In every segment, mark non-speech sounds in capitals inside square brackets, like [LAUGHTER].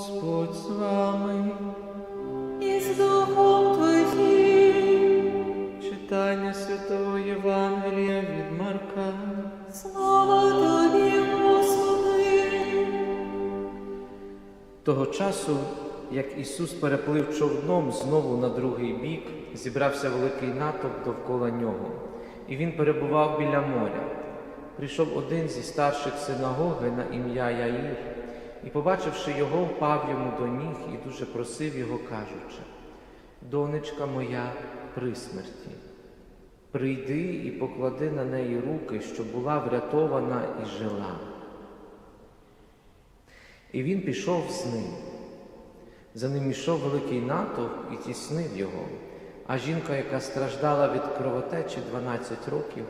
Господь з вами. і з Духом Твоїм. Читання Святого Євангелія від Марка. Слава Тобі, Господи! Того часу, як Ісус переплив човном знову на другий бік, зібрався великий натовп довкола нього, і він перебував біля моря. Прийшов один зі старших синагоги на ім'я Яїр, і, побачивши його, впав йому до ніг і дуже просив його, кажучи: Донечка моя при смерті, прийди і поклади на неї руки, щоб була врятована і жила. І він пішов з ним. За ним ішов великий натовп і тіснив його, а жінка, яка страждала від кровотечі 12 років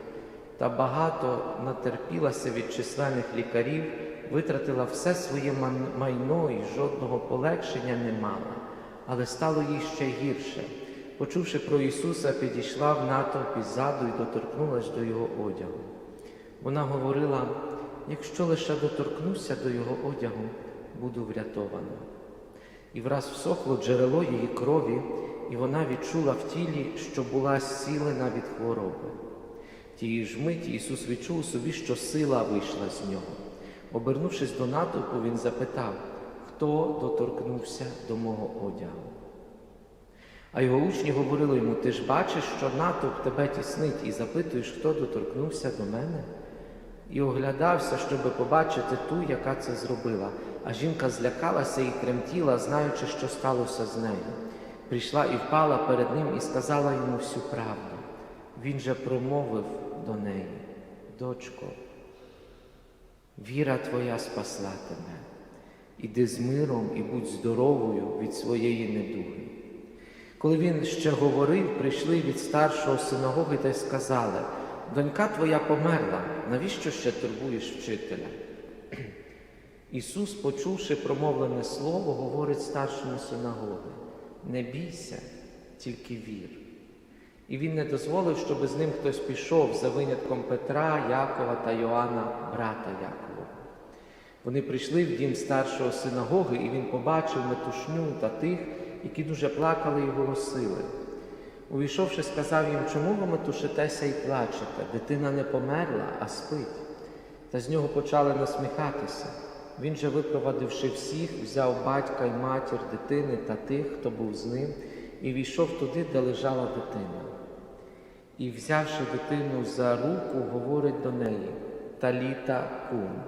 та багато натерпілася від численних лікарів, витратила все своє майно і жодного полегшення не мала, але стало їй ще гірше. Почувши про Ісуса, підійшла в натовп іззаду і доторкнулась до його одягу. Вона говорила: якщо лише доторкнуся до його одягу, буду врятована. І враз всохло джерело її крові, і вона відчула в тілі, що була зцілена від хвороби. Тієї ж миті Ісус відчув собі, що сила вийшла з нього. Обернувшись до натовпу, Він запитав, хто доторкнувся до мого одягу. А його учні говорили йому: Ти ж бачиш, що натовп тебе тіснить, і запитуєш, хто доторкнувся до мене? І оглядався, щоби побачити ту, яка це зробила. А жінка злякалася і тремтіла, знаючи, що сталося з нею. Прийшла і впала перед ним і сказала йому всю правду. Він же промовив до неї, дочко, віра твоя спасла тебе. Іди з миром і будь здоровою від своєї недуги. Коли він ще говорив, прийшли від старшого синагоги та й сказали, донька твоя померла, навіщо ще турбуєш вчителя? [CLEARS THROAT] Ісус, почувши промовлене слово, говорить старшому синагоги, не бійся, тільки вір. І він не дозволив, щоб з ним хтось пішов за винятком Петра, Якова та Йоанна, брата Якова. Вони прийшли в дім старшого синагоги, і він побачив метушню та тих, які дуже плакали і голосили. Увійшовши, сказав їм, чому ви метушитеся і плачете? Дитина не померла, а спить. Та з нього почали насміхатися. Він же, випровадивши всіх, взяв батька й матір дитини та тих, хто був з ним, і війшов туди, де лежала дитина. І, взявши дитину за руку, говорить до неї Таліта кум,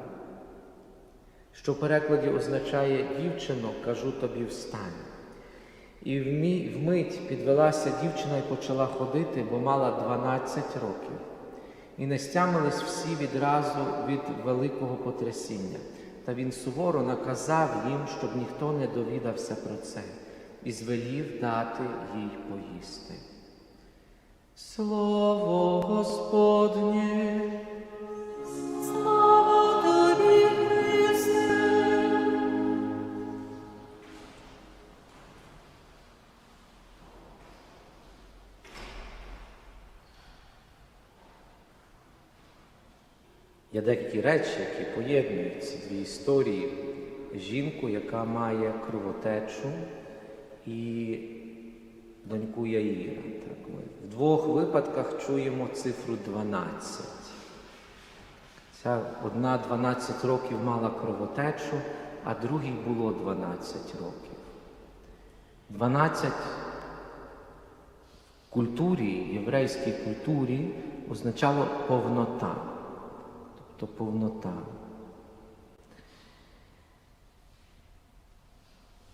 що в перекладі означає дівчино, кажу тобі встань. І вмить підвелася дівчина і почала ходити, бо мала 12 років. І не стямились всі відразу від великого потрясіння. Та він суворо наказав їм, щоб ніхто не довідався про це, і звелів дати їй поїсти. Слово Господнє. Є деякі речі, які поєднують ці дві історії. Жінку, яка має кровотечу, і доньку Яїра. Так, ми в двох випадках чуємо цифру 12. Ця одна 12 років мала кровотечу, а другій було 12 років. 12 в культурі, єврейській культурі означало повнота тобто повнота.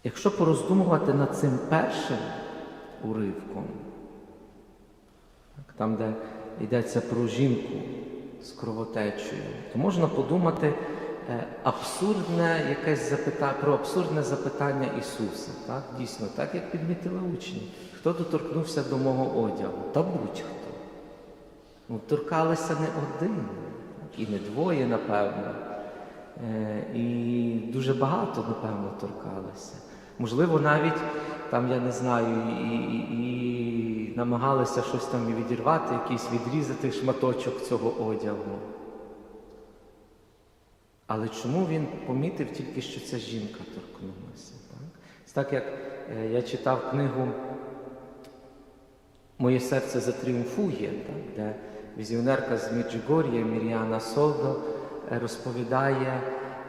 Якщо пороздумувати над цим першим уривком, там, де йдеться про жінку з кровотечею, то можна подумати е, абсурдне якесь запита... про абсурдне запитання Ісуса. Так? Дійсно, так як підмітили учні. Хто доторкнувся до мого одягу? Та будь-хто. Ну, торкалися не один і не двоє, напевно. Е, І дуже багато, напевно, торкалися. Можливо, навіть там, я не знаю, і, і, і намагалися щось там відірвати, якийсь відрізати шматочок цього одягу. Але чому він помітив тільки, що ця жінка торкнулася? Так як е, я читав книгу Моє серце затріумфує, так, де візіонерка з Міджигор'я Мір'яна Солдо е, розповідає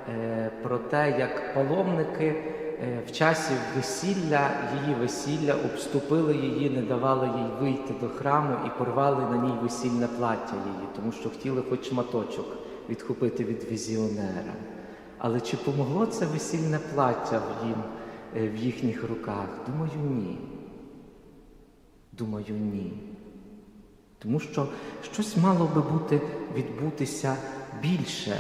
е, про те, як паломники е, в часі весілля, її весілля, обступили її, не давали їй вийти до храму і порвали на ній весільне плаття її, тому що хотіли хоч шматочок відхопити від візіонера. Але чи помогло це весільне плаття в, їм, в їхніх руках? Думаю, ні. Думаю, ні. Тому що щось мало би бути відбутися більше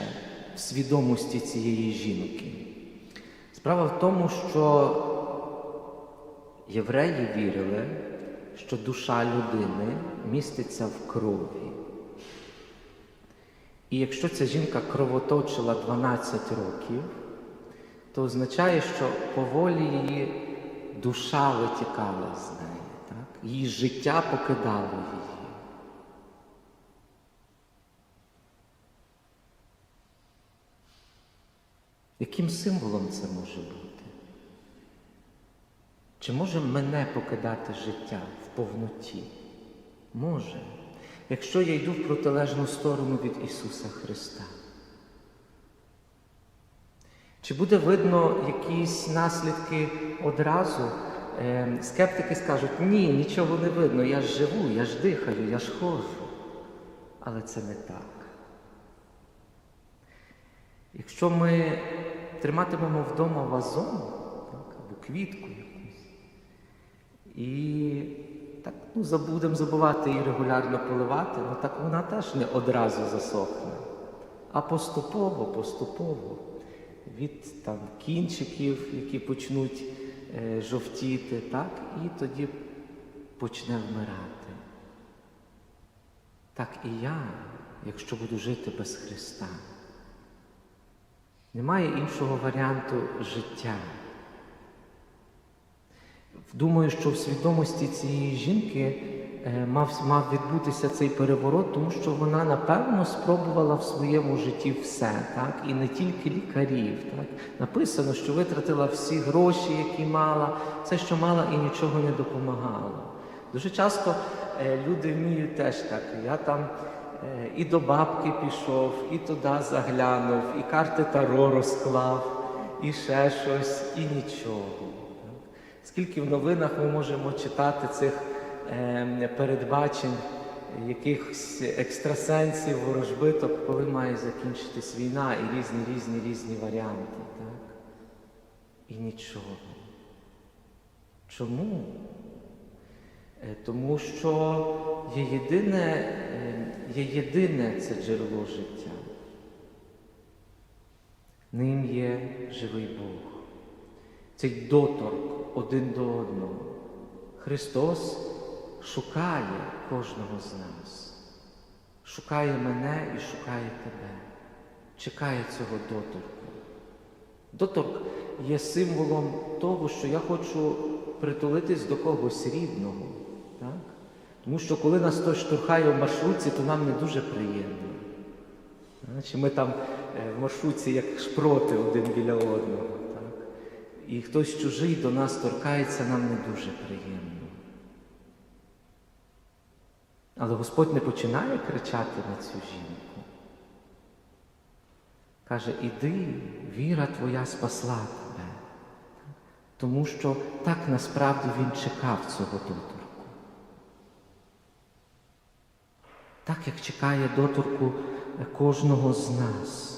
в свідомості цієї жінки. Справа в тому, що євреї вірили, що душа людини міститься в крові. І якщо ця жінка кровоточила 12 років, то означає, що поволі її душа витікала з неї, так? її життя покидало її. Яким символом це може бути? Чи може мене покидати життя в повноті? Може, якщо я йду в протилежну сторону від Ісуса Христа. Чи буде видно якісь наслідки одразу? Е, Скептики скажуть, ні, нічого не видно, я ж живу, я ж дихаю, я ж ходжу. Але це не так. Якщо ми триматимемо вдома вазон так, або квітку якусь, і так ну, забудемо забувати її регулярно поливати, ну так вона теж не одразу засохне, а поступово, поступово від там, кінчиків, які почнуть е, жовтіти, так, і тоді почне вмирати. Так і я, якщо буду жити без Христа. Немає іншого варіанту життя. Думаю, що в свідомості цієї жінки е, мав, мав відбутися цей переворот, тому що вона, напевно, спробувала в своєму житті все, так? і не тільки лікарів. Так? Написано, що витратила всі гроші, які мала, все, що мала, і нічого не допомагало. Дуже часто е, люди вміють теж так. Я там і до бабки пішов, і туди заглянув, і карти Таро розклав, і ще щось, і нічого. Скільки в новинах ми можемо читати цих е, передбачень, якихось екстрасенсів, ворожбиток, коли має закінчитись війна і різні, різні, різні варіанти. Так? І нічого. Чому? Е, Тому що є єдине, е, є єдине це джерело життя. Ним є живий Бог. Цей доторк один до одного. Христос шукає кожного з нас. Шукає мене і шукає тебе. Чекає цього доторку. Доторк є символом того, що я хочу притулитись до когось рідного. Так? Тому що коли нас хтось штурхає в маршрутці, то нам не дуже приємно. Чи ми там е, в маршрутці як шпроти один біля одного. Так? І хтось чужий до нас торкається, нам не дуже приємно. Але Господь не починає кричати на цю жінку. Каже, іди, віра твоя спасла тебе. Тому що так насправді він чекав цього доторку. Так як чекає доторку кожного з нас.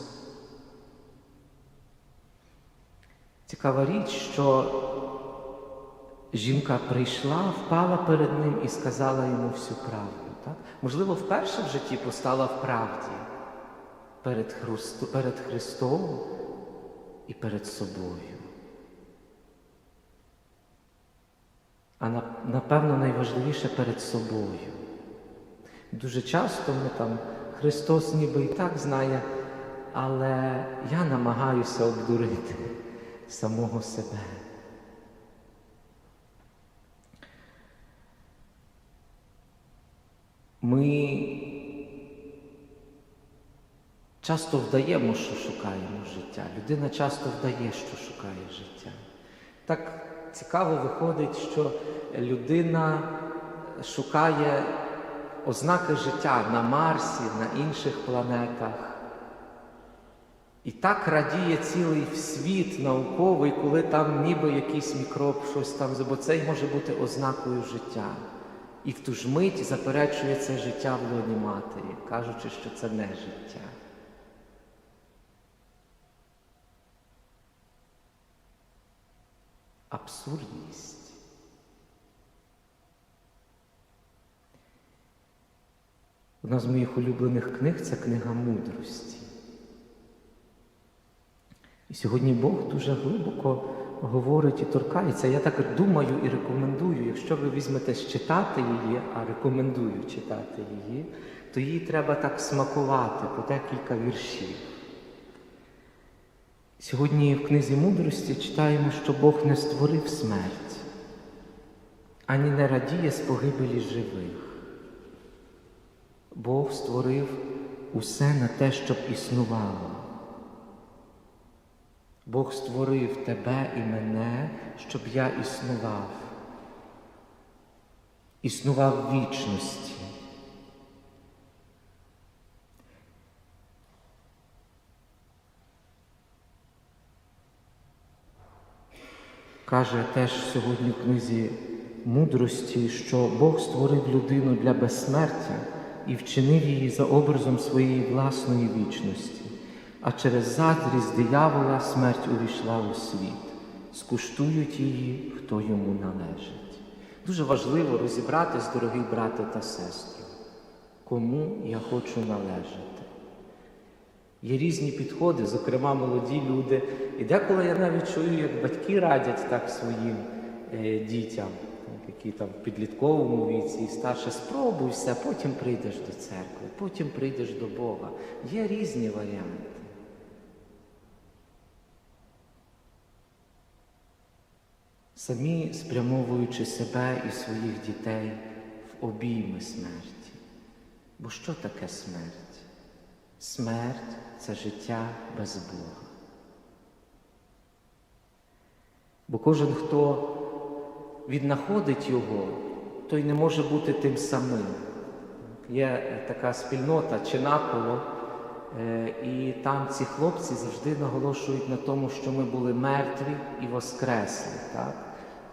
Цікава річ, що жінка прийшла, впала перед ним і сказала йому всю правду. Так? Можливо, вперше в житті постала в правді перед, Христо, перед Христом і перед собою. А напевно найважливіше перед собою. Дуже часто ми там Христос ніби і так знає, але я намагаюся обдурити самого себе. Ми часто вдаємо, що шукаємо життя. Людина часто вдає, що шукає життя. Так цікаво виходить, що людина шукає ознаки життя на Марсі, на інших планетах. І так радіє цілий світ науковий, коли там ніби якийсь мікроб, щось там, бо це може бути ознакою життя. І в ту ж мить заперечує це життя в лоні матері, кажучи, що це не життя. Абсурдність. Одна з моїх улюблених книг це книга мудрості. І сьогодні Бог дуже глибоко говорить і торкається. Я так думаю і рекомендую, якщо ви візьмете читати її, а рекомендую читати її, то її треба так смакувати по декілька віршів. Сьогодні в книзі мудрості читаємо, що Бог не створив смерть, ані не радіє з погибелі живих. Бог створив усе на те, щоб існувало. Бог створив тебе і мене, щоб я існував. Існував в вічності. Каже теж сьогодні в книзі мудрості, що Бог створив людину для безсмертя і вчинив її за образом своєї власної вічності, а через заздрість диявола смерть увійшла у світ. Скуштують її, хто йому належить. Дуже важливо розібратись, дорогі брати та сестри, кому я хочу належати. Є різні підходи, зокрема молоді люди. І деколи я навіть чую, як батьки радять так своїм е, дітям, які там в підлітковому віці і старше, спробуй все, потім прийдеш до церкви, потім прийдеш до Бога. Є різні варіанти. Самі спрямовуючи себе і своїх дітей в обійми смерті. Бо що таке смерть? Смерть це життя без Бога. Бо кожен, хто віднаходить його, той не може бути тим самим. Є така спільнота Чинаполо, е, і там ці хлопці завжди наголошують на тому, що ми були мертві і воскресли. Так?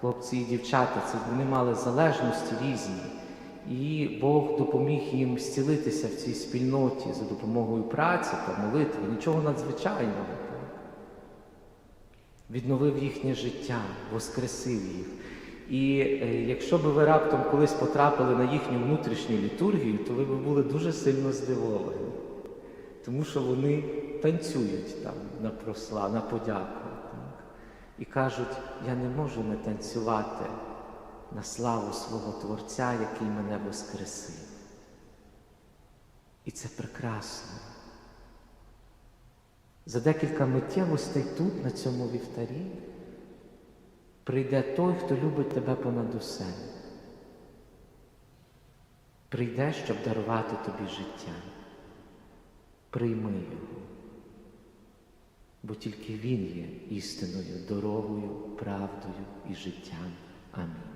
Хлопці і дівчата, це вони мали залежності різні. І Бог допоміг їм зцілитися в цій спільноті за допомогою праці та молитви, нічого надзвичайного. Відновив їхнє життя, воскресив їх. І е, якщо б ви раптом колись потрапили на їхню внутрішню літургію, то ви б були дуже сильно здивовані. Тому що вони танцюють там на просла, на подяку. Так? І кажуть, я не можу не танцювати на славу свого Творця, який мене воскресив. І це прекрасно. За декілька миттєвостей тут, на цьому вівтарі, прийде той, хто любить тебе понад усе. Прийде, щоб дарувати тобі життя. Прийми його, бо тільки Він є істиною, дорогою, правдою і життям. Амінь.